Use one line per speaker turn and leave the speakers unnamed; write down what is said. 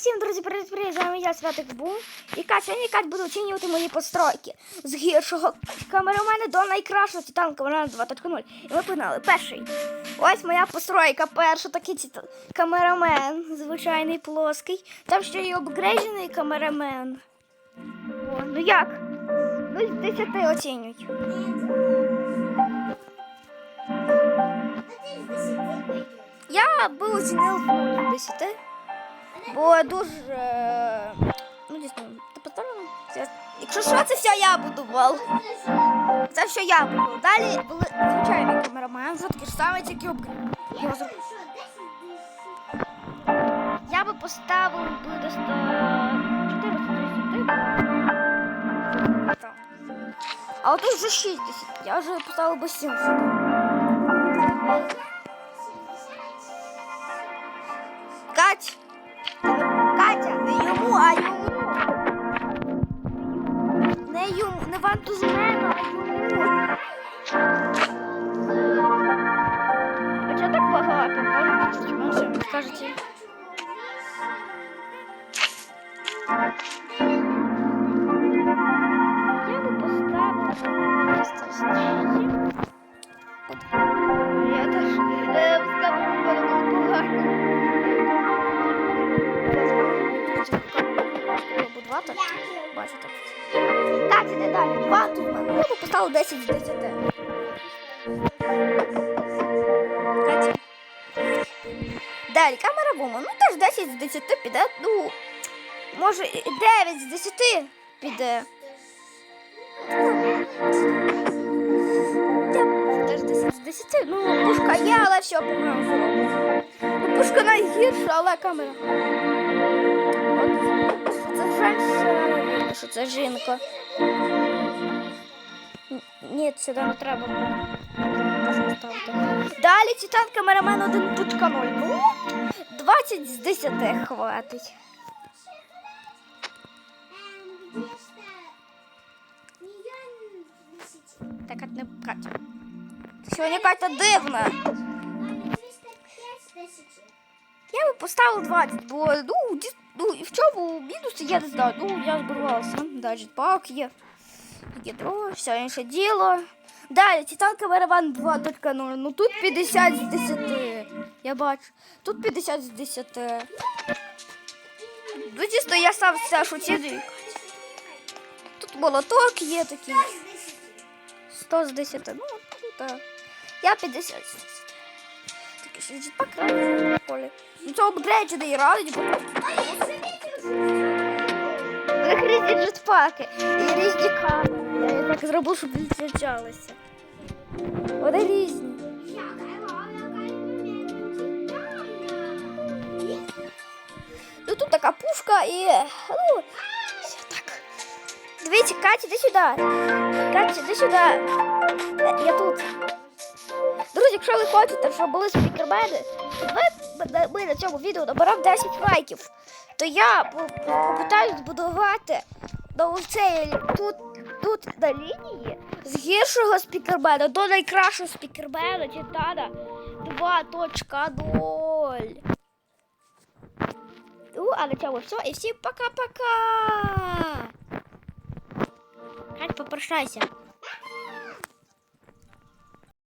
всім, друзі, привіт, привіт, з вами я, Святик Бум. І Катя, сьогодні Кать буде оцінювати мої постройки. З гіршого камерамена до найкращого титан камерамена 2.0. І ми погнали. Перший. Ось моя постройка. Перша такий титан камерамен, звичайний плоский. Там ще й обгрейджений камерамен. О, ну як? Ну, з 10 оцінюють. Я би оцінила ну, з 10. Бо дуже. е, Ну, дійсно, ти поставила? Якщо що, це все я будував. Це все я будував. Далі були звичайний камерамен, все таке ж саме, тільки обгрів. Я би поставив 100... 410. А от тут вже 60. Я вже поставив би 70. Кать! А йому. Не йому, не вантузмену, а йому. А так багато? Чому ще ви скажете? Я би поставила 307. Я теж далі. Два тут в мене. Я би 10 з 10. Катя. Далі, камера бума. Ну теж 10 з 10 піде. Ну, може і 9 з 10 піде. Теж 10 з 10. Ну, пушка є, але все погано зроблено. Ну, пушка найгірша, але камера. От, це женщина, що це жінка. Н- Ні, сюди не треба. Далі титан камерамен 1.0. Ну, 20 з 10 хватить. Так, не Катя. Сьогодні Катя дивна. Я би поставив 20, бо ну, ну і в чому мінус, я не знаю. Ну, я збиралася. Далі пак є. Ядро, все інше діло. Далі, Титан Камераван 2.0. Ну тут 50 з 10. Я бачу. Тут 50 з 10. Ну, дійсно, я сам все оцінюю. Тут молоток є такий. 100 з 10. Ну, так. Я 50 з 10. Такий ще джетпак. Ну це обгрейджений У них різні джетпаки і різні камери. Я так зробив, щоб відрізнялися. Вони різні. Ну тут така пушка і. Ну, все так. Дивіться, Катя, іди сюди. Катя, іди сюди. Е, Я тут. Якщо ви хочете, щоб були спікермени, ми, ми на цьому відео наберемо 10 лайків, то я по- по- попитаюсь збудувати цей, тут, тут на лінії з гіршого спікермена до найкращого спікермена Титана 2.0. Ну, а на цьому все. І всім пока-пока. Кать, попрощайся.